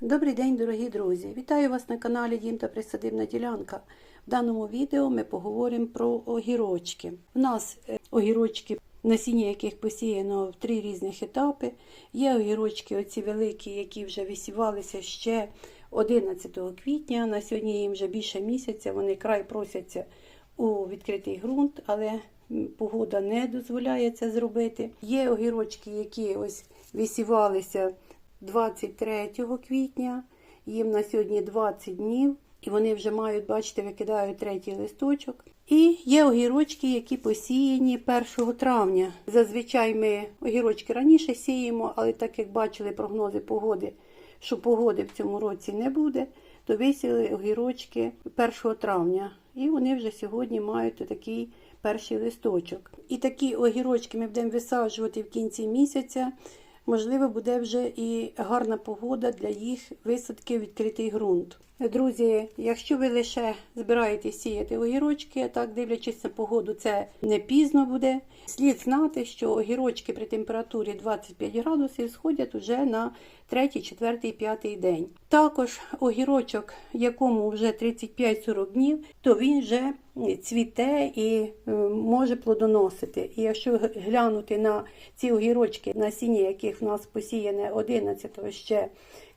Добрий день, дорогі друзі! Вітаю вас на каналі Дім та Присадибна ділянка. В даному відео ми поговоримо про огірочки. У нас е, огірочки, насіння яких посіяно в три різних етапи. Є огірочки, оці великі, які вже висівалися ще 11 квітня. На сьогодні їм вже більше місяця. Вони край просяться у відкритий ґрунт, але погода не дозволяє це зробити. Є огірочки, які ось висівалися 23 квітня, їм на сьогодні 20 днів, і вони вже мають, бачите, викидають третій листочок. І є огірочки, які посіяні 1 травня. Зазвичай ми огірочки раніше сіємо, але так як бачили прогнози погоди, що погоди в цьому році не буде, то висіли огірочки 1 травня. І вони вже сьогодні мають такий перший листочок. І такі огірочки ми будемо висаджувати в кінці місяця. Можливо, буде вже і гарна погода для їх висадки в відкритий ґрунт. Друзі, якщо ви лише збираєтесь сіяти огірочки, так дивлячись на погоду, це не пізно буде. Слід знати, що огірочки при температурі 25 градусів сходять уже на 3, 4, 5 день. Також огірочок, якому вже 35-40 днів, то він вже цвіте і е, може плодоносити. І якщо глянути на ці огірочки, насіння яких в нас посіяне 11 ще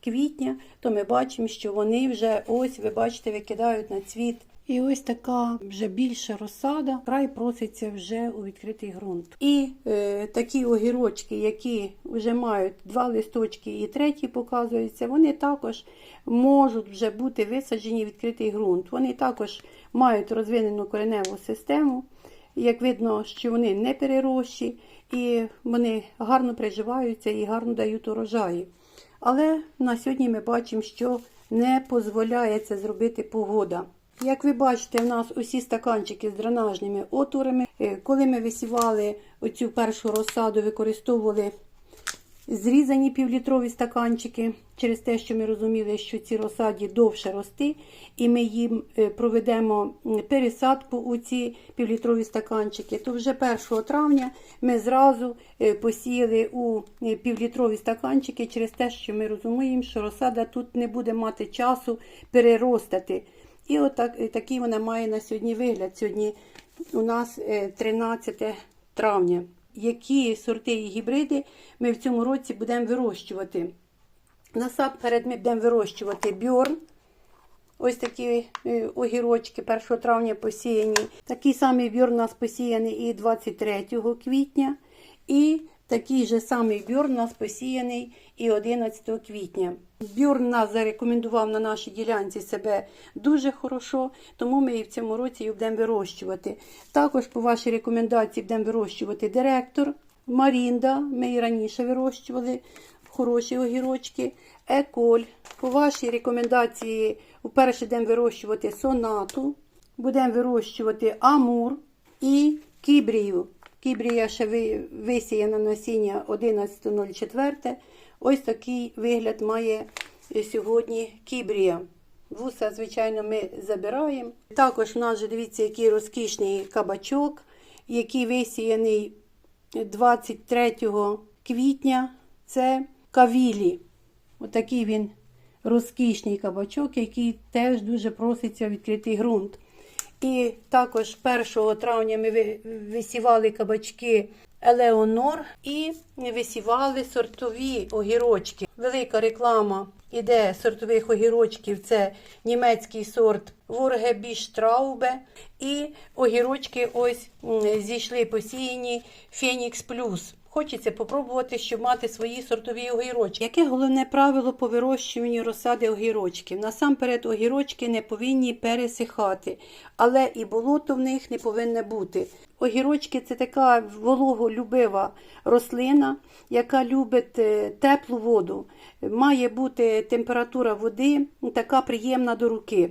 квітня, то ми бачимо, що вони вже ось, ви бачите, викидають на цвіт. І ось така вже більша розсада, край проситься вже у відкритий ґрунт. І е, такі огірочки, які вже мають два листочки і третій показуються, вони також можуть вже бути висаджені в відкритий ґрунт. Вони також мають розвинену кореневу систему. Як видно, що вони не перерощі, і вони гарно приживаються і гарно дають урожаї. Але на сьогодні ми бачимо, що не дозволяє це зробити погода. Як ви бачите, в нас усі стаканчики з дренажними отворами. Е, Коли ми висівали оцю першу розсаду, використовували зрізані півлітрові стаканчики через те, що ми розуміли, що ці розсаді довше рости, і ми їм е, проведемо пересадку у ці півлітрові стаканчики, то вже 1 травня ми зразу е, посіяли у е, півлітрові стаканчики через те, що ми розуміємо, що розсада тут не буде мати часу переростати. І отак, такий вона має на сьогодні вигляд. Сьогодні у нас е, 13 травня. Які сорти і гібриди ми в цьому році будемо вирощувати? Насамперед ми будемо вирощувати бьорн. Ось такі е, огірочки 1 травня посіяні. Такий самий бьорн у нас посіяний і 23 квітня. І такий же самий бьорн у нас посіяний і 11 квітня. Бьорн нас зарекомендував на нашій ділянці себе дуже хорошо, тому ми і в цьому році її будемо вирощувати. Також по вашій рекомендації будемо вирощувати директор, Марінда. Ми її раніше вирощували хороші огірочки, еколь. По вашій рекомендації вперше будемо вирощувати сонату, будемо вирощувати амур і кібрію. Кібрія ще ви- висіяна насіння 11.04. Ось такий вигляд має сьогодні кібрія. Вуса, звичайно, ми забираємо. Також в нас же дивіться, який розкішний кабачок, який висіяний 23 квітня. Це кавілі. Отакий він розкішний кабачок, який теж дуже проситься відкритий ґрунт. І також 1 травня ми висівали кабачки Елеонор і висівали сортові огірочки. Велика реклама іде сортових огірочків. Це німецький сорт Воргебіштраубе. І огірочки ось зійшли посіяні Фенікс Плюс. Хочеться попробувати, щоб мати свої сортові огірочки. Яке головне правило по вирощуванню розсади огірочків? Насамперед, огірочки не повинні пересихати, але і болото в них не повинне бути. Огірочки це така вологолюбива рослина, яка любить е, теплу воду. Має бути температура води така приємна до руки.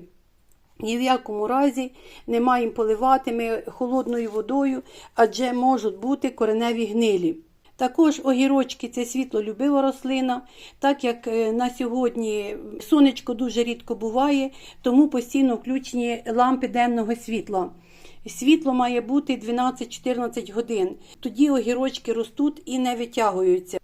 Ні в якому разі не маємо поливати ми холодною водою, адже можуть бути кореневі гнилі. Також огірочки це світлолюбива рослина, так як е, на сьогодні сонечко дуже рідко буває, тому постійно включені лампи денного світла. Світло має бути 12-14 годин. Тоді огірочки ростуть і не витягуються.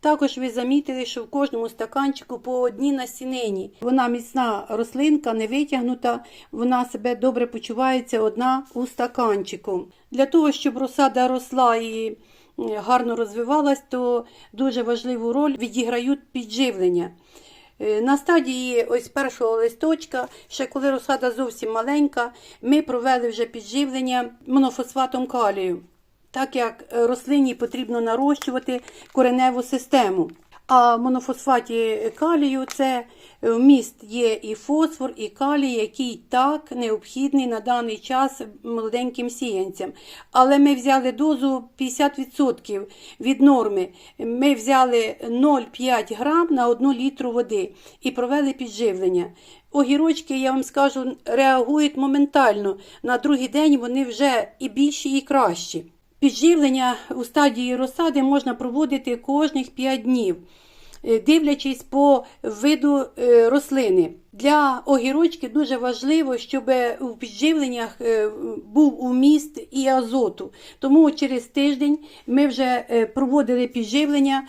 Також ви замітили, що в кожному стаканчику по одній насінині. Вона міцна рослинка, не витягнута, вона себе добре почувається одна у стаканчику. Для того, щоб розсада росла і гарно розвивалась, то дуже важливу роль відіграють підживлення. Е, На стадії ось першого листочка, ще коли розсада зовсім маленька, ми провели вже підживлення монофосфатом калію, так як е, рослині потрібно нарощувати кореневу систему. А монофосфаті калію це вміст є і фосфор, і калій, який так необхідний на даний час молоденьким сіянцям. Але ми взяли дозу 50% від норми. Ми взяли 0,5 грам на 1 літру води і провели підживлення. Огірочки, я вам скажу, реагують моментально. На другий день вони вже і більші, і кращі. Підживлення у стадії розсади можна проводити кожних 5 днів, е, дивлячись по виду е, рослини. Для огірочки дуже важливо, щоб у підживленнях е, був уміст і азоту. Тому через тиждень ми вже е, проводили підживлення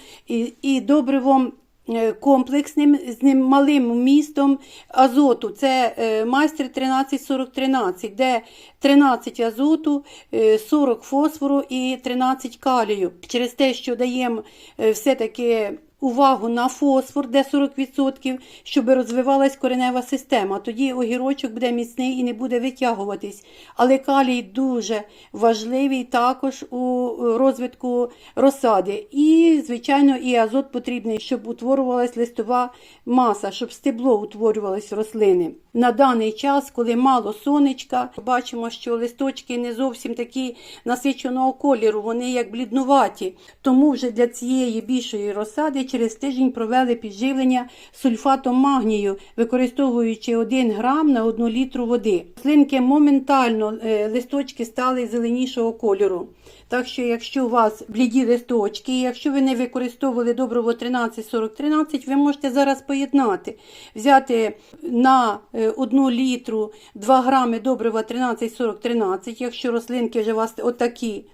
і, добривом е, комплексним з малим вмістом азоту. Це е, майстер 13-40-13, де 13 азоту, е, 40 фосфору і 13 калію. Через те, що даємо е, все-таки увагу на фосфор, де 40%, щоб розвивалась коренева система. Тоді огірочок буде міцний і не буде витягуватись. Але калій дуже важливий також у розвитку розсади. І, звичайно, і азот потрібний, щоб утворювалась листова маса, щоб стебло утворювалось рослини. На даний час, коли мало сонечка, бачимо, що листочки не зовсім такі насиченого кольору, вони як бліднуваті. Тому вже для цієї більшої розсади через тиждень провели підживлення сульфатом магнію, використовуючи 1 грам на 1 літру води. Рослинки моментально е, листочки стали зеленішого кольору. Так що, якщо у вас бліді листочки, якщо ви не використовували добриво 13-40-13, ви можете зараз поєднати. Взяти на 1 літру 2 грами добрива 13-40-13, якщо рослинки вже у вас отакі.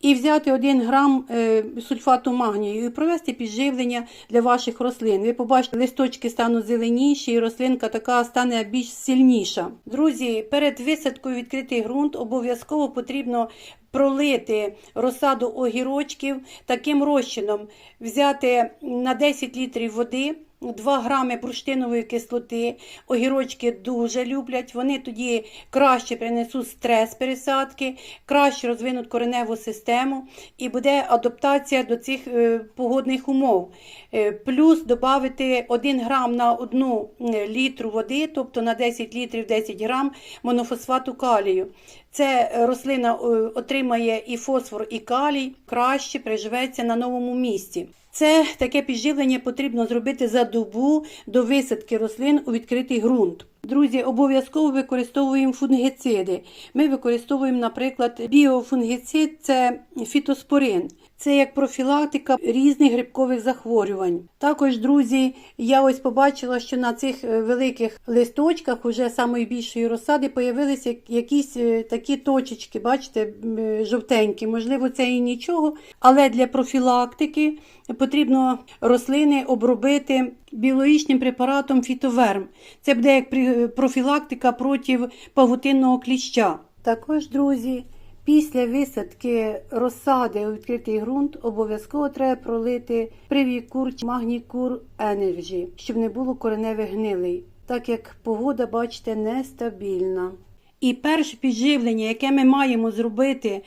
І взяти 1 грам е, сульфату магнію і провести підживлення для ваших рослин. Ви побачите, листочки стануть зеленіші, і рослинка така стане більш сильніша. Друзі, перед висадкою відкритий ґрунт обов'язково потрібно пролити розсаду огірочків таким розчином, взяти на 10 літрів води. 2 грами бурштинової кислоти. Огірочки дуже люблять. Вони тоді краще принесуть стрес пересадки, краще розвинуть кореневу систему і буде адаптація до цих е, погодних умов. Е, плюс додати 1 грам на 1 літру води, тобто на 10 літрів 10 грам монофосфату калію. Це рослина е, отримає і фосфор, і калій, краще приживеться на новому місці. Це таке підживлення потрібно зробити за добу до висадки рослин у відкритий ґрунт. Друзі, обов'язково використовуємо фунгіциди. Ми використовуємо, наприклад, біофунгіцид це фітоспорин. Це як профілактика різних грибкових захворювань. Також, друзі, я ось побачила, що на цих е, великих листочках уже самої більшої розсади появилися якісь е, такі точечки, бачите, е, жовтенькі. Можливо, це і нічого, але для профілактики потрібно рослини обробити біологічним препаратом фітоверм. Це буде як профілактика проти павутинного кліща. Також, друзі, Після висадки розсади у відкритий ґрунт обов'язково треба пролити привікур магнікур енерджі, щоб не було кореневих гнилей, так як погода, бачите, нестабільна. І перше підживлення, яке ми маємо зробити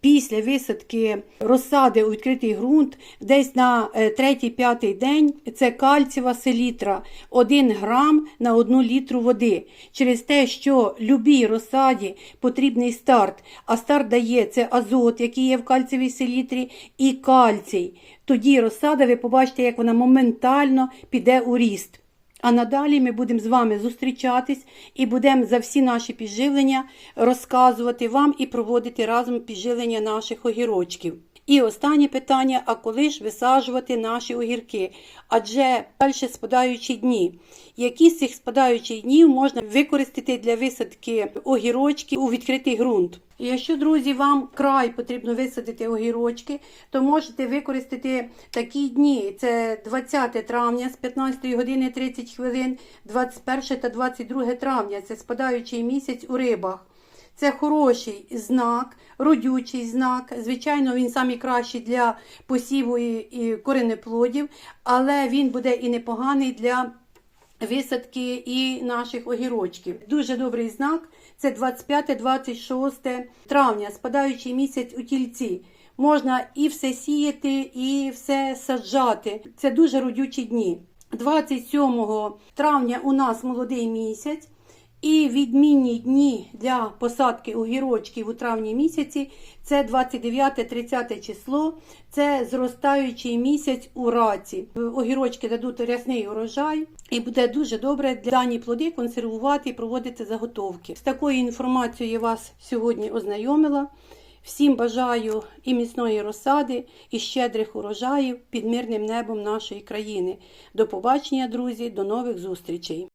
після висадки розсади у відкритий ґрунт, десь на е, третій-п'ятий день, це кальцієва селітра 1 грам на 1 літру води. Через те, що любій розсаді потрібний старт, а старт дає це азот, який є в кальцієвій селітрі, і кальцій. Тоді розсада, ви побачите, як вона моментально піде у ріст. А надалі ми будемо з вами зустрічатись і будемо за всі наші підживлення розказувати вам і проводити разом підживлення наших огірочків. І останнє питання: а коли ж висаджувати наші огірки? Адже далі спадаючі дні. Які з цих спадаючих днів можна використати для висадки огірочків у відкритий ґрунт? Якщо, друзі, вам край потрібно висадити огірочки, то можете використати такі дні. Це 20 травня з 15 години 30 хвилин, 21 та 22 травня. Це спадаючий місяць у рибах. Це хороший знак, родючий знак. Звичайно, він найкращий для посіву і коренеплодів, але він буде і непоганий для висадки і наших огірочків. Дуже добрий знак. Це 25-26 травня, спадаючий місяць у тільці. Можна і все сіяти, і все саджати. Це дуже родючі дні. 27 травня у нас молодий місяць. І відмінні дні для посадки огірочків у травні місяці це 29-30 число, це зростаючий місяць у раці. Огірочки дадуть рясний урожай, і буде дуже добре для дані плоди консервувати і проводити заготовки. З такою інформацією я вас сьогодні ознайомила. Всім бажаю і міцної розсади, і щедрих урожаїв під мирним небом нашої країни. До побачення, друзі, до нових зустрічей!